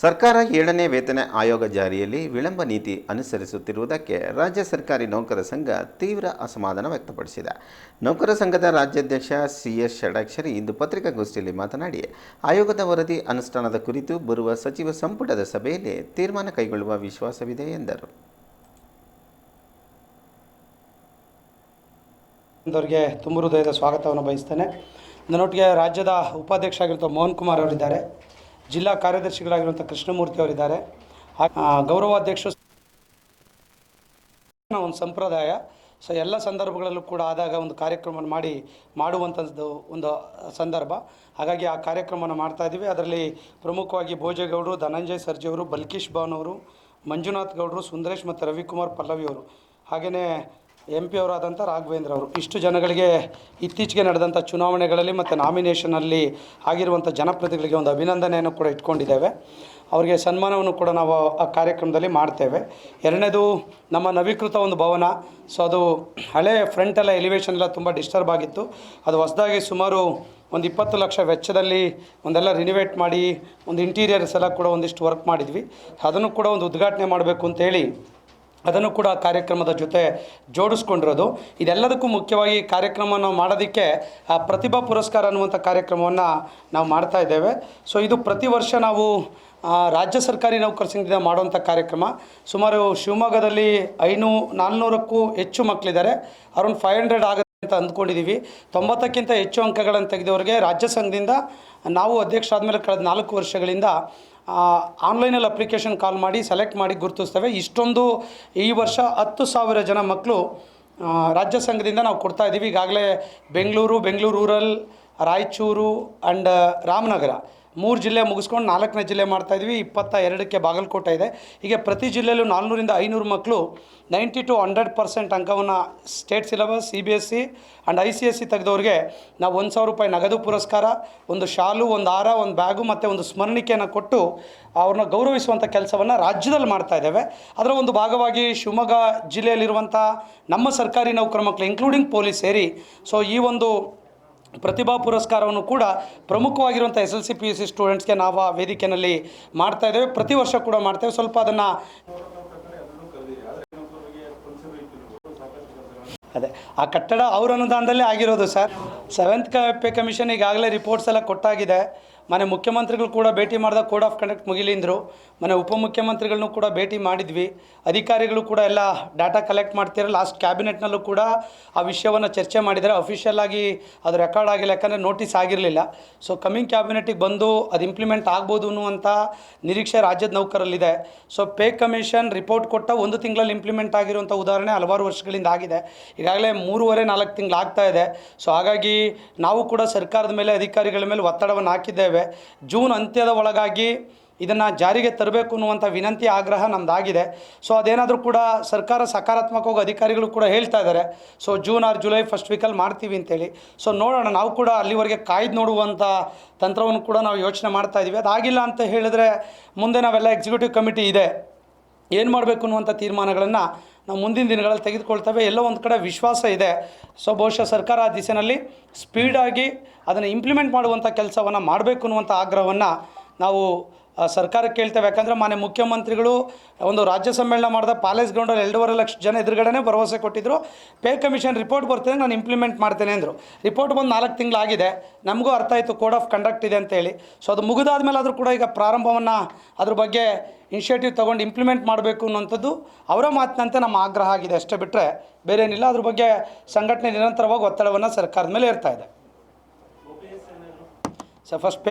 ಸರ್ಕಾರ ಏಳನೇ ವೇತನ ಆಯೋಗ ಜಾರಿಯಲ್ಲಿ ವಿಳಂಬ ನೀತಿ ಅನುಸರಿಸುತ್ತಿರುವುದಕ್ಕೆ ರಾಜ್ಯ ಸರ್ಕಾರಿ ನೌಕರ ಸಂಘ ತೀವ್ರ ಅಸಮಾಧಾನ ವ್ಯಕ್ತಪಡಿಸಿದೆ. ನೌಕರ ಸಂಘದ ರಾಜ್ಯಾಧ್ಯಕ್ಷ ಸಿ ಎಸ್ ಷಡಾಕ್ಷರಿ ಇಂದು ಪತ್ರಿಕಾಗೋಷ್ಠಿಯಲ್ಲಿ ಮಾತನಾಡಿ, ಆಯೋಗದ ವರದಿ ಅನುಷ್ಠಾನದ ಕುರಿತು ಬರುವ ಸಚಿವ ಸಂಪುಟದ ಸಭೆಯಲ್ಲಿ ತೀರ್ಮಾನ ಕೈಗೊಳ್ಳುವ ವಿಶ್ವಾಸವಿದೆ ಎಂದರು. ತುಂಬ ಹೃದಯದ ಸ್ವಾಗತವನ್ನು ಬಯಸ್ತೇನೆ. ನನ್ನೊಟ್ಟಿಗೆ ರಾಜ್ಯದ ಉಪಾಧ್ಯಕ್ಷ ಆಗಿರುವ ಮೋಹನ್ ಕುಮಾರ್ ಅವರಿದ್ದಾರೆ. ಜಿಲ್ಲಾ ಕಾರ್ಯದರ್ಶಿಗಳಾಗಿರುವಂಥ ಕೃಷ್ಣಮೂರ್ತಿ ಅವರಿದ್ದಾರೆ. ಗೌರವಾಧ್ಯಕ್ಷ ಒಂದು ಸಂಪ್ರದಾಯ. ಸೊ ಎಲ್ಲ ಸಂದರ್ಭಗಳಲ್ಲೂ ಕೂಡ ಆದಾಗ ಒಂದು ಕಾರ್ಯಕ್ರಮವನ್ನು ಮಾಡಿ, ಮಾಡುವಂಥದ್ದು ಒಂದು ಸಂದರ್ಭ. ಹಾಗಾಗಿ ಆ ಕಾರ್ಯಕ್ರಮವನ್ನು ಮಾಡ್ತಾ ಇದ್ದೀವಿ. ಅದರಲ್ಲಿ ಪ್ರಮುಖವಾಗಿ ಭೋಜೇಗೌಡರು, ಧನಂಜಯ್ ಸರ್ಜಿಯವರು, ಬಲ್ಕೀಶ್ ಭವನ್ ಅವರು ಮಂಜುನಾಥ್ ಗೌಡರು, ಸುಂದರೇಶ್ ಮತ್ತು ರವಿಕುಮಾರ್ ಪಲ್ಲವಿ ಅವರು ಹಾಗೆಯೇ ಎಂ ಪಿ ಅವರಾದಂಥ ರಾಘವೇಂದ್ರ ಅವರು. ಇಷ್ಟು ಜನಗಳಿಗೆ ಇತ್ತೀಚೆಗೆ ನಡೆದಂಥ ಚುನಾವಣೆಗಳಲ್ಲಿ ಮತ್ತು ನಾಮಿನೇಷನಲ್ಲಿ ಆಗಿರುವಂಥ ಜನಪ್ರತಿನಿಧಿಗಳಿಗೆ ಒಂದು ಅಭಿನಂದನೆಯನ್ನು ಕೂಡ ಇಟ್ಕೊಂಡಿದ್ದೇವೆ. ಅವರಿಗೆ ಸನ್ಮಾನವನ್ನು ಕೂಡ ನಾವು ಆ ಕಾರ್ಯಕ್ರಮದಲ್ಲಿ ಮಾಡ್ತೇವೆ. ಎರಡನೇದು ನಮ್ಮ ನವೀಕೃತ ಒಂದು ಭವನ. ಸೊ ಅದು ಹಳೆ ಫ್ರಂಟ್ ಎಲ್ಲ ಎಲಿವೇಶನ್ ಎಲ್ಲ ತುಂಬ ಡಿಸ್ಟರ್ಬ್ ಆಗಿತ್ತು. ಅದು ಹೊಸದಾಗಿ ಸುಮಾರು ಒಂದು ಇಪ್ಪತ್ತು ಲಕ್ಷ ವೆಚ್ಚದಲ್ಲಿ ಒಂದೆಲ್ಲ ರಿನಿವೇಟ್ ಮಾಡಿ, ಒಂದು ಇಂಟೀರಿಯರ್ಸ್ ಎಲ್ಲ ಕೂಡ ಒಂದಿಷ್ಟು ವರ್ಕ್ ಮಾಡಿದ್ವಿ. ಅದನ್ನು ಕೂಡ ಒಂದು ಉದ್ಘಾಟನೆ ಮಾಡಬೇಕು ಅಂತೇಳಿ ಅದನ್ನು ಕೂಡ ಕಾರ್ಯಕ್ರಮದ ಜೊತೆ ಜೋಡಿಸ್ಕೊಂಡಿರೋದು. ಇದೆಲ್ಲದಕ್ಕೂ ಮುಖ್ಯವಾಗಿ ಕಾರ್ಯಕ್ರಮವನ್ನು ಕಾರ್ಯಕ್ರಮ ನಾವು ಮಾಡೋದಕ್ಕೆ ಪ್ರತಿಭಾ ಪುರಸ್ಕಾರ ಅನ್ನುವಂಥ ಕಾರ್ಯಕ್ರಮವನ್ನು ನಾವು ಮಾಡ್ತಾ ಇದ್ದೇವೆ. ಸೊ, ಇದು ಪ್ರತಿ ವರ್ಷ ನಾವು ರಾಜ್ಯ ಸರ್ಕಾರಿ ನೌಕರ ಸಂಘದಿಂದ ಮಾಡುವಂಥ ಕಾರ್ಯಕ್ರಮ. ಸುಮಾರು ಶಿವಮೊಗ್ಗದಲ್ಲಿ ಐನೂ, ನಾಲ್ನೂರಕ್ಕೂ ಹೆಚ್ಚು ಮಕ್ಕಳಿದ್ದಾರೆ. ಅರೌಂಡ್ ಫೈವ್ ಹಂಡ್ರೆಡ್ ಆಗುತ್ತೆ ಅಂತ ಅಂದ್ಕೊಂಡಿದ್ದೀವಿ. ತೊಂಬತ್ತಕ್ಕಿಂತ ಹೆಚ್ಚು ಅಂಕಗಳನ್ನು ತೆಗೆದವರಿಗೆ ರಾಜ್ಯ ಸಂಘದಿಂದ ನಾವು ಅಧ್ಯಕ್ಷರಾದಮೇಲೆ ಕಳೆದ ನಾಲ್ಕು ವರ್ಷಗಳಿಂದ ಆನ್ಲೈನಲ್ಲಿ ಅಪ್ಲಿಕೇಶನ್ ಕಾಲ್ ಮಾಡಿ ಸೆಲೆಕ್ಟ್ ಮಾಡಿ ಗುರುತಿಸ್ತೇವೆ. ಇಷ್ಟೊಂದು ಈ ವರ್ಷ ಹತ್ತು ಸಾವಿರ ಜನ ಮಕ್ಕಳು ರಾಜ್ಯ ಸಂಘದಿಂದ ನಾವು ಕೊಡ್ತಾ ಇದ್ದೀವಿ. ಈಗಾಗಲೇ ಬೆಂಗಳೂರು ಬೆಂಗಳೂರು ರೂರಲ್ ರಾಯಚೂರು ಆ್ಯಂಡ್ ರಾಮನಗರ. ಮೂರು ಜಿಲ್ಲೆ ಮುಗಿಸ್ಕೊಂಡು ನಾಲ್ಕನೇ ಜಿಲ್ಲೆ ಮಾಡ್ತಾ ಇದ್ವಿ. ಇಪ್ಪತ್ತ ಎರಡಕ್ಕೆ ಬಾಗಲಕೋಟೆ ಇದೆ. ಹೀಗೆ ಪ್ರತಿ ಜಿಲ್ಲೆಯಲ್ಲೂ ನಾಲ್ನೂರಿಂದ ಐನೂರು ಮಕ್ಕಳು ನೈಂಟಿ ಟು ಹಂಡ್ರೆಡ್ ಪರ್ಸೆಂಟ್ ಅಂಕವನ್ನು state syllabus C B S C and I C S C ತೆಗೆದವ್ರಿಗೆ ನಾವು ಒಂದು ಸಾವಿರ ರೂಪಾಯಿ ನಗದು ಪುರಸ್ಕಾರ, ಒಂದು ಶಾಲು, ಒಂದು ಹಾರ, ಒಂದು ಬ್ಯಾಗು ಮತ್ತು ಒಂದು ಸ್ಮರಣಿಕೆಯನ್ನು ಕೊಟ್ಟು ಅವ್ರನ್ನ ಗೌರವಿಸುವಂಥ ಕೆಲಸವನ್ನು ರಾಜ್ಯದಲ್ಲಿ ಮಾಡ್ತಾ ಇದ್ದೇವೆ. ಅದರ ಒಂದು ಭಾಗವಾಗಿ ಶಿವಮೊಗ್ಗ ಜಿಲ್ಲೆಯಲ್ಲಿರುವಂಥ ನಮ್ಮ ಸರ್ಕಾರಿ ನೌಕರ ಮಕ್ಕಳು ಇನ್ಕ್ಲೂಡಿಂಗ್ ಪೊಲೀಸ್ ಸೇರಿ. ಸೊ ಈ ಒಂದು ಪ್ರತಿಭಾ ಪುರಸ್ಕಾರವನ್ನು ಕೂಡ ಪ್ರಮುಖವಾಗಿರುವಂಥ S L C P U C ಸ್ಟೂಡೆಂಟ್ಸ್ಗೆ ನಾವು ಆ ವೇದಿಕೆಯಲ್ಲಿ ಮಾಡ್ತಾ ಇದ್ದೇವೆ. ಪ್ರತಿ ವರ್ಷ ಕೂಡ ಮಾಡ್ತೇವೆ ಸ್ವಲ್ಪ ಅದನ್ನು ಅದೇ, ಆ ಕಟ್ಟಡ ಅವ್ರ ಅನುದಾನದಲ್ಲೇ ಆಗಿರೋದು ಸರ್. ಸೆವೆಂತ್ ಪೇ ಕಮಿಷನ್ ಈಗಾಗಲೇ ರಿಪೋರ್ಟ್ಸ್ ಎಲ್ಲ ಕೊಟ್ಟಾಗಿದೆ. ಮನೆ ಮುಖ್ಯಮಂತ್ರಿಗಳು ಕೂಡ ಭೇಟಿ ಮಾಡಿದಾಗ ಕೋಡ್ ಆಫ್ ಕಂಡಕ್ಟ್ ಮುಗಿಲಿಂದರು, ಮನೆ ಉಪಮುಖ್ಯಮಂತ್ರಿಗಳನ್ನೂ ಕೂಡ ಭೇಟಿ ಮಾಡಿದ್ವಿ. ಅಧಿಕಾರಿಗಳು ಕೂಡ ಎಲ್ಲ ಡಾಟಾ ಕಲೆಕ್ಟ್ ಮಾಡ್ತಿರೋ ಲಾಸ್ಟ್ ಕ್ಯಾಬಿನೆಟ್ನಲ್ಲೂ ಕೂಡ ಆ ವಿಷಯವನ್ನು ಚರ್ಚೆ ಮಾಡಿದರೆ ಅಫಿಷಿಯಲ್ ಆಗಿ ಅದು ರೆಕಾರ್ಡ್ ಆಗಿಲ್ಲ, ಯಾಕಂದರೆ ನೋಟಿಸ್ ಆಗಿರಲಿಲ್ಲ. ಸೊ ಕಮಿಂಗ್ ಕ್ಯಾಬಿನೆಟಿಗೆ ಬಂದು ಅದು ಇಂಪ್ಲಿಮೆಂಟ್ ಆಗ್ಬೋದು ಅನ್ನುವಂಥ ನಿರೀಕ್ಷೆ ರಾಜ್ಯದ ನೌಕರಲ್ಲಿದೆ ಸೊ ಪೇ ಕಮಿಷನ್ ರಿಪೋರ್ಟ್ ಕೊಟ್ಟ ಒಂದು ತಿಂಗಳಲ್ಲಿ ಇಂಪ್ಲಿಮೆಂಟ್ ಆಗಿರುವಂಥ ಉದಾಹರಣೆ ಹಲವಾರು ವರ್ಷಗಳಿಂದ ಆಗಿದೆ. ಈಗಾಗಲೇ ಮೂರುವರೆ, ನಾಲ್ಕು ತಿಂಗಳು ಆಗ್ತಾ ಇದೆ. ಸೊ ಹಾಗಾಗಿ ನಾವು ಕೂಡ ಸರ್ಕಾರದ ಮೇಲೆ, ಅಧಿಕಾರಿಗಳ ಮೇಲೆ ಒತ್ತಡವನ್ನು ಹಾಕಿದ್ದೇವೆ. ಜೂನ್ ಅಂತ್ಯದ ಒಳಗಾಗಿ ಇದನ್ನು ಜಾರಿಗೆ ತರಬೇಕು ಅನ್ನುವಂಥ ವಿನಂತಿ, ಆಗ್ರಹ ನಮ್ಮದಾಗಿದೆ ಸೊ ಅದೇನಾದರೂ ಕೂಡ ಸರ್ಕಾರ ಸಕಾರಾತ್ಮಕವಾಗಿ ಅಧಿಕಾರಿಗಳು ಕೂಡ ಹೇಳ್ತಾ ಇದ್ದಾರೆ so June or July first ವೀಕಲ್ಲಿ ಮಾಡ್ತೀವಿ ಅಂತೇಳಿ. ಸೊ ನೋಡೋಣ. ನಾವು ಕೂಡ ಅಲ್ಲಿವರೆಗೆ ಕಾಯ್ದು ನೋಡುವಂಥ ತಂತ್ರವನ್ನು ಕೂಡ ನಾವು ಯೋಚನೆ ಮಾಡ್ತಾ ಇದ್ದೀವಿ ಅದಾಗಿಲ್ಲ ಅಂತ ಹೇಳಿದ್ರೆ ಮುಂದೆ ನಾವೆಲ್ಲ ಎಕ್ಸಿಕ್ಯೂಟಿವ್ ಕಮಿಟಿ ಇದೆ. ಏನು ಮಾಡಬೇಕು ಅನ್ನುವಂಥ ತೀರ್ಮಾನಗಳನ್ನು ನಾವು ಮುಂದಿನ ದಿನಗಳಲ್ಲಿ ತೆಗೆದುಕೊಳ್ತೇವೆ. ಎಲ್ಲೋ ಒಂದು ಕಡೆ ವಿಶ್ವಾಸ ಇದೆ. ಸೊ ಬಹುಶಃ ಸರ್ಕಾರ ಆ ದಿಸೆಯಲ್ಲಿ ಸ್ಪೀಡಾಗಿ ಅದನ್ನು ಇಂಪ್ಲಿಮೆಂಟ್ ಮಾಡುವಂಥ ಕೆಲಸವನ್ನು ಮಾಡಬೇಕು ಅನ್ನುವಂಥ ಆಗ್ರಹವನ್ನು ನಾವು ಸರ್ಕಾರಕ್ಕೆ ಕೇಳ್ತೇವೆ. ಯಾಕಂದರೆ ಮಾನ್ಯ ಮುಖ್ಯಮಂತ್ರಿಗಳು ಒಂದು ರಾಜ್ಯ ಸಮ್ಮೇಳನ ಮಾಡಿದ ಪ್ಯಾಲೇಸ್ ಗ್ರೌಂಡಲ್ಲಿ ಎರಡೂವರೆ ಲಕ್ಷ ಜನ ಎದುರುಗಡೆನೇ ಭರವಸೆ ಕೊಟ್ಟಿದ್ದರು ಪೇ ಕಮಿಷನ್ ರಿಪೋರ್ಟ್ ಬರ್ತದೆ ನಾನು ಇಂಪ್ಲಿಮೆಂಟ್ ಮಾಡ್ತೇನೆ ಅಂದರು. ರಿಪೋರ್ಟ್ ಬಂದು ನಾಲ್ಕು ತಿಂಗಳಾಗಿದೆ. ನಮಗೂ ಅರ್ಥ ಆಯಿತು, ಕೋಡ್ ಆಫ್ ಕಂಡಕ್ಟ್ ಇದೆ ಅಂತೇಳಿ ಸೊ ಅದು ಮುಗಿದಾದ್ಮೇಲೆ ಆದರೂ ಕೂಡ ಈಗ ಪ್ರಾರಂಭವನ್ನು ಅದ್ರ ಬಗ್ಗೆ ಇನಿಷಿಯೇಟಿವ್ ತೊಗೊಂಡು ಇಂಪ್ಲಿಮೆಂಟ್ ಮಾಡಬೇಕು ಅನ್ನೋಂಥದ್ದು ಅವರ ಮಾತಿನಂತೆ ನಮ್ಮ ಆಗ್ರಹ ಆಗಿದೆ. ಅಷ್ಟೇ ಬಿಟ್ಟರೆ ಬೇರೆ ಏನಿಲ್ಲ ಅದ್ರ ಬಗ್ಗೆ ಸಂಘಟನೆ ನಿರಂತರವಾಗಿ ಒತ್ತಡವನ್ನು ಸರ್ಕಾರದ ಮೇಲೆ ಇರ್ತಾ ಇದೆ. So first